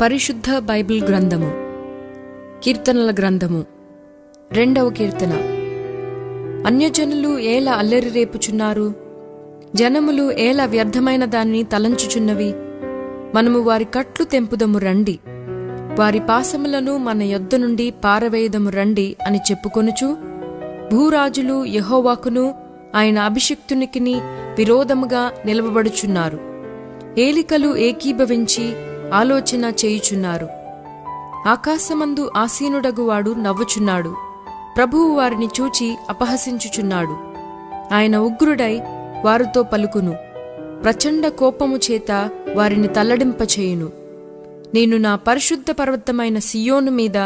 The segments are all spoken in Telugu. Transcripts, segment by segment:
పరిశుద్ధ బైబిల్ గ్రంథము. కీర్తనల గ్రంథము. రెండవ కీర్తన. అన్యజనులు ఏలా అల్లరి రేపుచున్నారు? జనములు ఏలా వ్యర్థమైన దాన్ని తలంచుచున్నవి? మనము వారి కట్లు తెంపుదము రండి. వారి పాసములను మన యొద్ద నుండి పారవేయదము రండి అని చెప్పుకొనుచు భూరాజులు యహోవాకును ఆయన అభిషిక్తునికిని విరోధముగా నిలవబడుచున్నారు. ఏలికలు ఏకీభవించి ఆలోచన చేయుచున్నారు. ఆకాశమందు ఆసీనుడగువాడు నవ్వుచున్నాడు. ప్రభువు వారిని చూచి అపహసించుచున్నాడు. ఆయన ఉగ్రుడై వారితో పలుకును. ప్రచండ కోపము చేత వారిని తల్లడింపచేయును. నేను నా పరిశుద్ధ పర్వతమైన సియోను మీద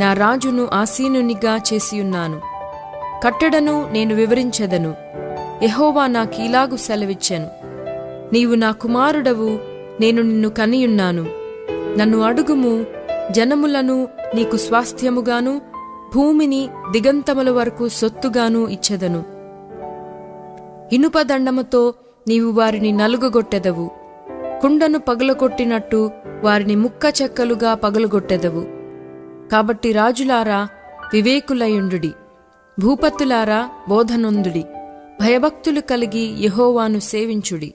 నా రాజును ఆసీనునిగా చేసియున్నాను. కట్టడను నేను వివరించెదను. యెహోవా నాకీలాగు సెలవిచ్చెను. నీవు నా కుమారుడవు నేను నిన్ను కనియున్నాను. నన్ను అడుగుము జనములను నీకు స్వాస్థ్యముగాను భూమిని దిగంతముల వరకు సొత్తుగాను ఇచ్చెదను. ఇనుపదండముతో నీవు వారిని నలుగగొట్టెదవు. కుండను పగలగొట్టినట్టు వారిని ముక్క చెక్కలుగా పగలగొట్టెదవు. కాబట్టి రాజులారా వివేకులయుండుడి. భూపతులారా బోధనొందుడి. భయభక్తులు కలిగి యహోవాను సేవించుడి.